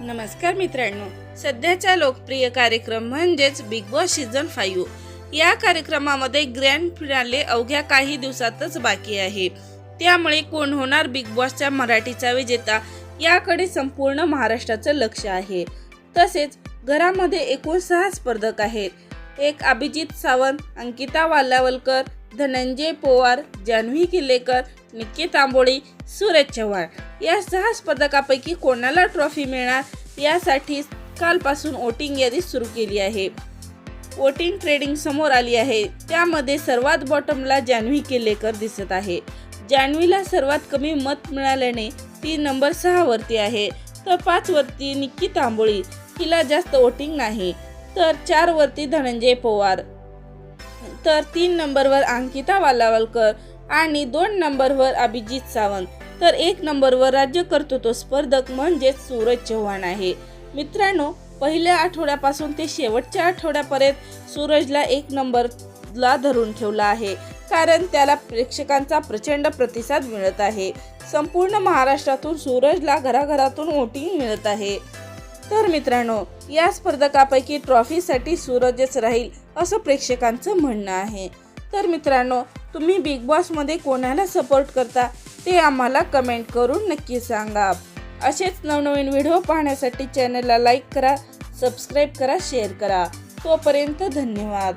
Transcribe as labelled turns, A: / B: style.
A: नमस्कार मित्रांनो सध्याचा लोकप्रिय कार्यक्रम म्हणजेच बिग बॉस सीझन फाईव्ह या कार्यक्रमामध्ये ग्रँड फिनाले अवघ्या काही दिवसातच बाकी आहे. त्यामुळे कोण होणार बिग बॉसच्या मराठीचा विजेता याकडे संपूर्ण महाराष्ट्राचं लक्ष आहे. तसेच घरामध्ये एकूण सहा स्पर्धक आहेत. एक अभिजित सावंत अंकिता वालावलकर धनंजय पोवार जान्हवी किल्लेकर निक्की तांबोळी सूरज चव्हाण. या सहा स्पर्धकापैकी कोणाला ट्रॉफी मिळणार? यासाठी कालपासून वोटिंग यादी सुरू केली आहे. वोटिंग ट्रेडिंग समोर आली आहे. त्यामध्ये सर्वात बॉटमला जान्हवी किल्लेकर दिसत आहे. जान्हवीला सर्वात कमी मत मिळाल्याने ती नंबर सहावरती आहे. तर पाच वरती निक्की तांबोळी हिला जास्त वोटिंग नाही. तर चार वरती धनंजय पोवार. तर तीन नंबरवर अंकिता वालावलकर आणि दोन नंबरवर अभिजित सावंत. तर एक नंबरवर राज्य कर्तृत्व स्पर्धक म्हणजेच सूरज चव्हाण आहे. मित्रांनो पहिल्या आठवड्यापासून ते शेवटच्या आठवड्यापर्यंत सूरजला एक नंबरला धरून ठेवला आहे. कारण त्याला प्रेक्षकांचा प्रचंड प्रतिसाद मिळत आहे. संपूर्ण महाराष्ट्रातून सूरजला घराघरातून वोटिंग मिळत आहे. तर मित्रांनो या स्पर्धकापैकी ट्रॉफीसाठी सूरजच राहील असं प्रेक्षकांचं म्हणणं आहे. तर मित्रांनो तुम्ही बिग बॉसमध्ये कोणाला सपोर्ट करता ते आम्हाला कमेंट करून नक्की सांगा. असेच नवनवीन व्हिडिओ पाहण्यासाठी चॅनलला लाईक करा सबस्क्राईब करा शेअर करा. तोपर्यंत धन्यवाद.